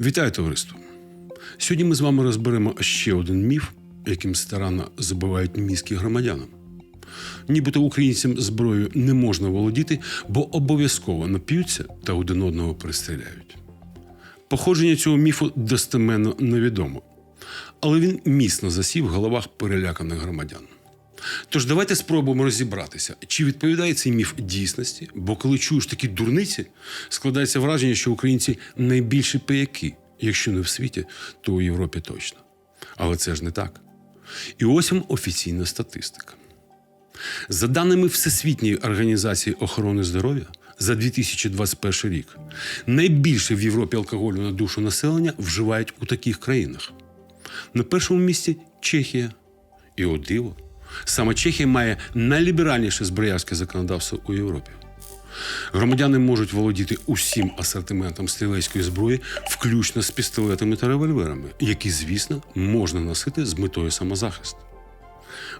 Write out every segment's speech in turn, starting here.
Вітаю товариство! Сьогодні ми з вами розберемо ще один міф, яким старанно забивають мізки громадянам. Нібито українцям зброєю не можна володіти, бо обов'язково нап'ються та один одного перестріляють. Походження цього міфу достеменно невідомо, але він міцно засів в головах переляканих громадян. Тож давайте спробуємо розібратися, чи відповідає цей міф дійсності, бо коли чуєш такі дурниці, складається враження, що українці найбільші пияки, якщо не в світі, то у Європі точно. Але це ж не так. І ось вам офіційна статистика. За даними Всесвітньої організації охорони здоров'я, за 2021 рік найбільше в Європі алкоголю на душу населення вживають у таких країнах. На першому місці Чехія. І о диво, саме Чехія має найліберальніше зброярське законодавство у Європі. Громадяни можуть володіти усім асортиментом стрілецької зброї, включно з пістолетами та револьверами, які, звісно, можна носити з метою самозахисту.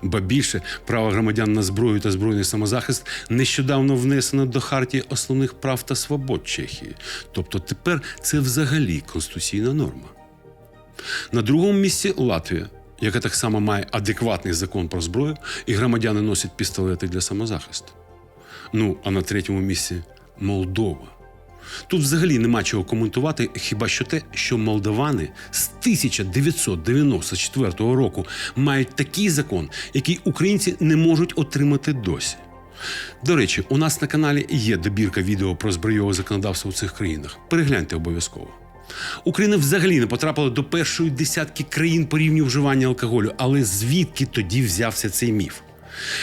Ба більше право громадян на зброю та збройний самозахист нещодавно внесено до хартії основних прав та свобод Чехії. Тобто тепер це взагалі конституційна норма. На другому місці Латвія, яка так само має адекватний закон про зброю, і громадяни носять пістолети для самозахисту. Ну, а на третьому місці Молдова. Тут взагалі нема чого коментувати, хіба що те, що молдавани з 1994 року мають такий закон, який українці не можуть отримати досі. До речі, у нас на каналі є добірка відео про збройове законодавство у цих країнах. Перегляньте обов'язково. Україна взагалі не потрапила до першої десятки країн по рівню вживання алкоголю, але звідки тоді взявся цей міф?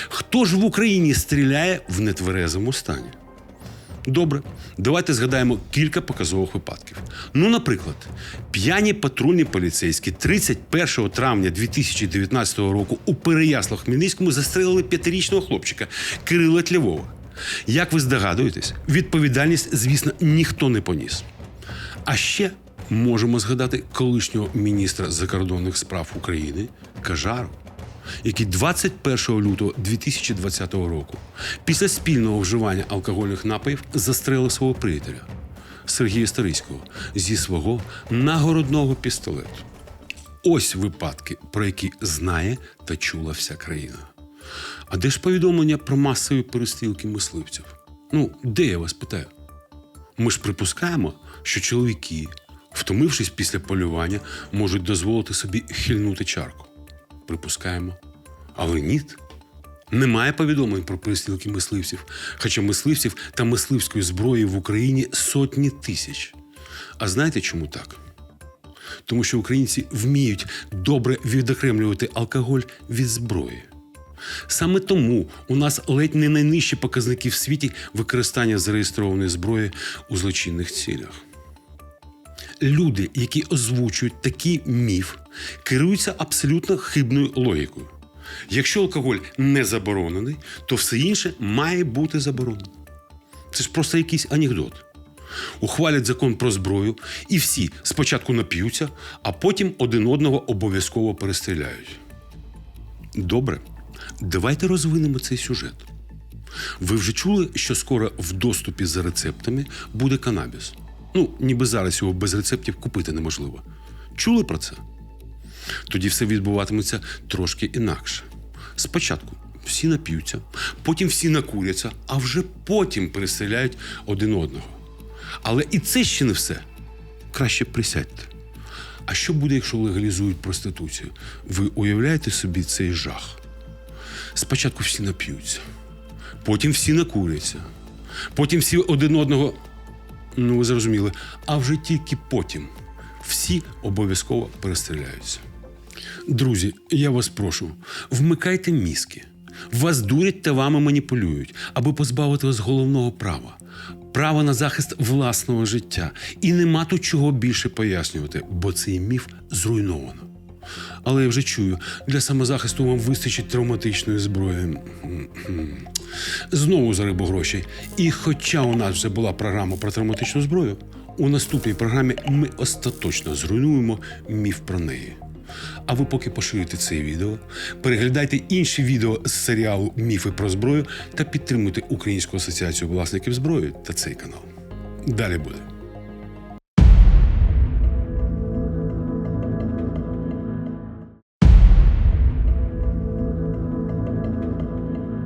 Хто ж в Україні стріляє в нетверезому стані? Добре, давайте згадаємо кілька показових випадків. Ну, наприклад, п'яні патрульні поліцейські 31 травня 2019 року у Переяслав-Хмельницькому застрелили п'ятирічного хлопчика Кирила Тлявова. Як ви здогадуєтесь, відповідальність, звісно, ніхто не поніс. А ще можемо згадати колишнього міністра закордонних справ України Кажару, який 21 лютого 2020 року після спільного вживання алкогольних напоїв застрелив свого приятеля Сергія Старицького зі свого нагородного пістолету. Ось випадки, про які знає та чула вся країна. А де ж повідомлення про масові перестрілки мисливців? Ну, де я вас питаю? Ми ж припускаємо, що чоловіки, втомившись після полювання, можуть дозволити собі хильнути чарку. Припускаємо. Але ні. Немає повідомлень про перестрілки мисливців, хоча мисливців та мисливської зброї в Україні сотні тисяч. А знаєте чому так? Тому що українці вміють добре відокремлювати алкоголь від зброї. Саме тому у нас ледь не найнижчі показники в світі використання зареєстрованої зброї у злочинних цілях. Люди, які озвучують такий міф, керуються абсолютно хибною логікою. Якщо алкоголь не заборонений, то все інше має бути заборонено. Це ж просто якийсь анекдот. Ухвалять закон про зброю, і всі спочатку нап'ються, а потім один одного обов'язково перестріляють. Добре, давайте розвинемо цей сюжет. Ви вже чули, що скоро в доступі за рецептами буде канабіс. Ну, ніби зараз його без рецептів купити неможливо. Чули про це? Тоді все відбуватиметься трошки інакше. Спочатку всі нап'ються, потім всі накуряться, а вже потім переселяють один одного. Але і це ще не все. Краще присядьте. А що буде, якщо легалізують проституцію? Ви уявляєте собі цей жах? Спочатку всі нап'ються, потім всі накуряться, потім всі один одного. Ну, ви зрозуміли, а вже тільки потім всі обов'язково перестріляються. Друзі, я вас прошу, вмикайте мізки. Вас дурять та вами маніпулюють, аби позбавити вас головного права право на захист власного життя. І нема тут чого більше пояснювати, бо цей міф зруйновано. Але я вже чую, для самозахисту вам вистачить травматичної зброї. Знову за рибу грошей. І хоча у нас вже була програма про травматичну зброю, у наступній програмі ми остаточно зруйнуємо міф про неї. А ви поки поширюйте це відео, переглядайте інші відео з серіалу Міфи про зброю та підтримуйте Українську асоціацію власників зброї та цей канал. Далі буде.